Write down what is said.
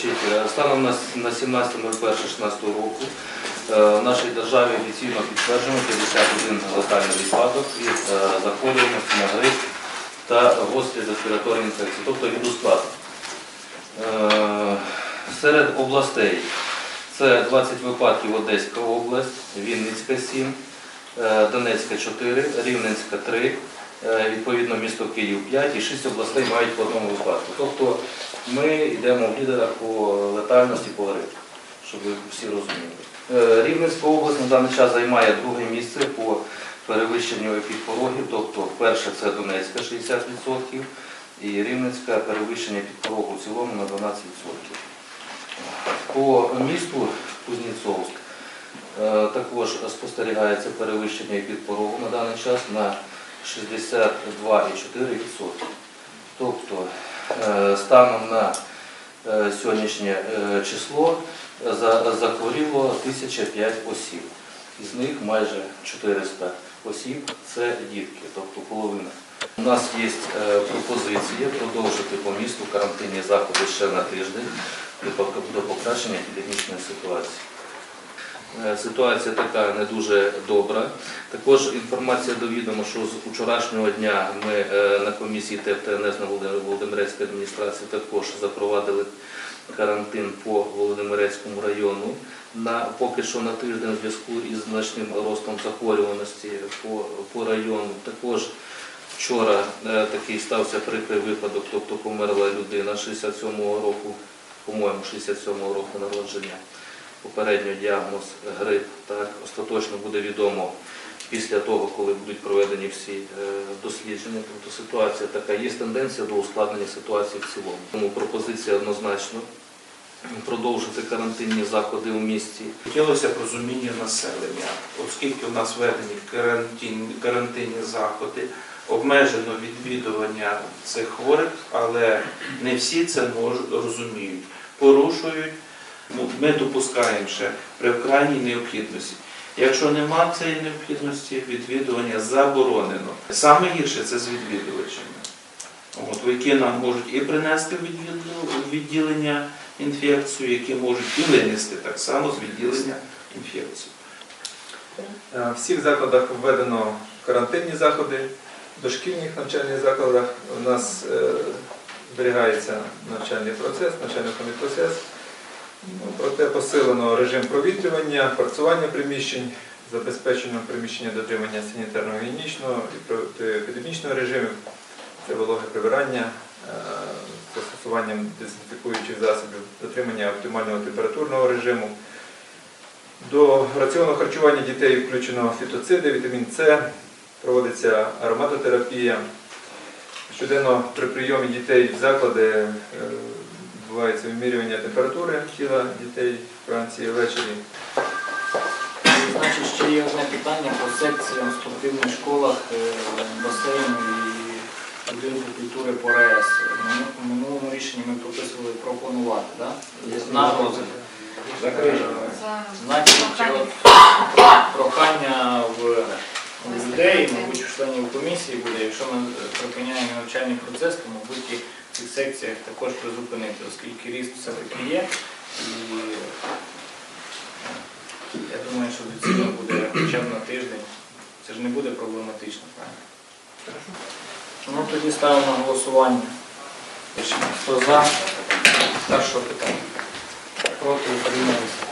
Значить, е, станом на 17.01.16 року е, в нашій державі офіційно підтверджено 51 летальний випадок із е, захворюваності на грип та гострі респіраторні інфекції, тобто від ускладу. Серед областей це 20 випадків Одеська область, Вінницька 7, е, Донецька 4, Рівненська 3, е, відповідно місто Київ 5 і 6 областей мають по одному випадку. Тобто ми йдемо в лідерах по летальності по грипу, щоб ви всі розуміли. Е, Рівненська область на даний час займає друге місце по перевищенню епідпорогів, тобто перше це Донецька 60% і Рівненська перевищення підпорогу в цілому на 12%. По місту Кузнєцовськ е, також спостерігається перевищення підпорогу на даний час на 62,4%. Тобто е, станом на е, сьогоднішнє е, число захворіло 1005 осіб. Із них майже 400 осіб це дітки, тобто половина. У нас є пропозиція продовжити по місту карантинні заходи ще на тиждень до покращення епідемічної ситуації. Е, Ситуація така не дуже добра. Також інформація до відома, що з вчорашнього дня ми е, на комісії ТФТНС на Володимирецькій адміністрації також запровадили карантин по Володимирецькому району. На поки що на тиждень в зв'язку із значним ростом захворюваності по, по району. Також вчора е, такий стався прикрий випадок, тобто померла людина 67-го року, по-моєму, 67-го року народження. Попередньо діагноз грип. Так, остаточно буде відомо після того, коли будуть проведені всі е, дослідження. Тобто ситуація така, є тенденція до ускладнення ситуації в цілому. Тому пропозиція однозначно продовжити карантинні заходи у місті. Хотілося б розуміння населення, оскільки у нас введені карантин, карантинні заходи, обмежено відвідування цих хворих, але не всі це розуміють, порушують. Ми допускаємо ще при крайній необхідності. Якщо нема цієї необхідності, відвідування заборонено. Саме гірше це з відвідувачами. От, які нам можуть і принести в відділення інфекцію, які можуть і винести так само з відділення інфекцію. Е, В всіх закладах введено карантинні заходи. В дошкільних навчальних закладах у нас е, зберігається навчальний процес, навчально-виховний процес. Проте посилено режим провітрювання, фарцування приміщень, забезпечено приміщення дотримання санітарно-гігієнічного і протиепідемічного режимів. Це вологе прибирання е, застосуванням дезінфікуючих засобів, дотримання оптимального температурного режиму. До раціону харчування дітей включено фітоциди, вітамін С, проводиться ароматотерапія. Щоденно при прийомі дітей в заклади е, відбувається вимірювання температури тіла дітей вранці і ввечері. Значить, ще є одне питання по секціям в спортивних школах, е, басейну і будинку культури по РАЕС. В минулому рішенні ми прописували пропонувати, так? На. Е, Значить, прохання в людей, мабуть, у членів комісії буде, якщо ми припиняємо навчальний процес, то, мабуть, і в цих секціях також призупинити, оскільки ріст все-таки є. І я думаю, що доцільно буде хоча б на тиждень. Це ж не буде проблематично, правильно? Ну тоді ставимо на голосування. Хто за? Старшого питання. Проти утримались.